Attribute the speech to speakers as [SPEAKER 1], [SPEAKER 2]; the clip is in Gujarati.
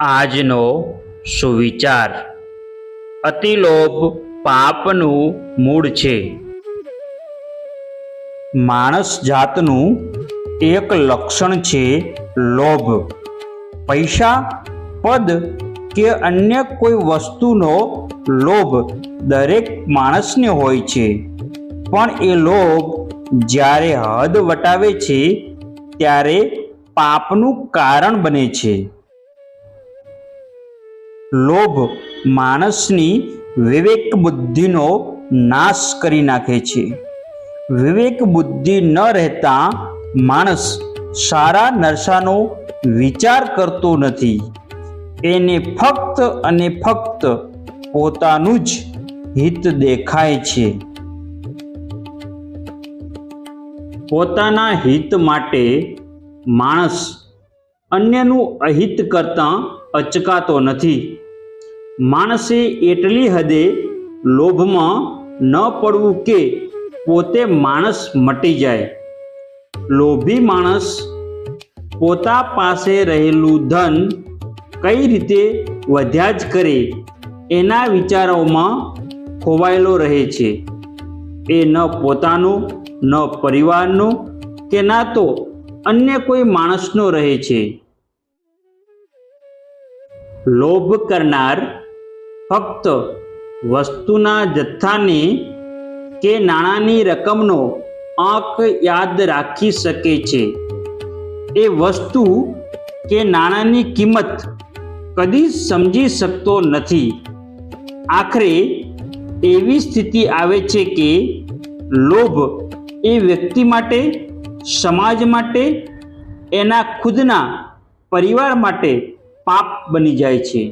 [SPEAKER 1] આજનો સુવિચાર. અતિલોભ પાપનું મૂળ છે. માણસ જાતનું એક લક્ષણ છે લોભ. પૈસા, પદ કે અન્ય કોઈ વસ્તુનો લોભ દરેક માણસને હોય છે. પણ એ લોભ જ્યારે હદ વટાવે છે, ત્યારે પાપનું કારણ બને છે. લોભ માણસની વિવેક બુદ્ધિનો નાશ કરી નાખે છે. વિવેક બુદ્ધિ ન રહેતા માણસ સારા નરસાનો વિચાર કરતો નથી. એને ફક્ત અને ફક્ત પોતાનું જ હિત દેખાય છે. પોતાના હિત માટે માણસ અન્યનું અહિત કરતાં અચકાતો નથી. માણસે એટલી હદે લોભમાં ન પડવું કે પોતે માણસ મટી જાય. લોભી માણસ પોતા પાસે રહેલું ધન કઈ રીતે વધ્યા જ કરે એના વિચારોમાં ખોવાયેલો રહે છે. એ ન પોતાનું, ન પરિવારનું કે ના તો અન્ય કોઈ માણસનો રહે છે. લોભ કરનાર ફક્ત વસ્તુના જથ્થાને કે નાણાંની રકમનો આંક યાદ રાખી શકે છે. એ વસ્તુ કે નાણાંની કિંમત કદી સમજી શકતો નથી. આખરે એવી સ્થિતિ આવે છે કે લોભ એ વ્યક્તિ માટે, સમાજ માટે, એના ખુદના પરિવાર માટે પાપ બની જાય છે.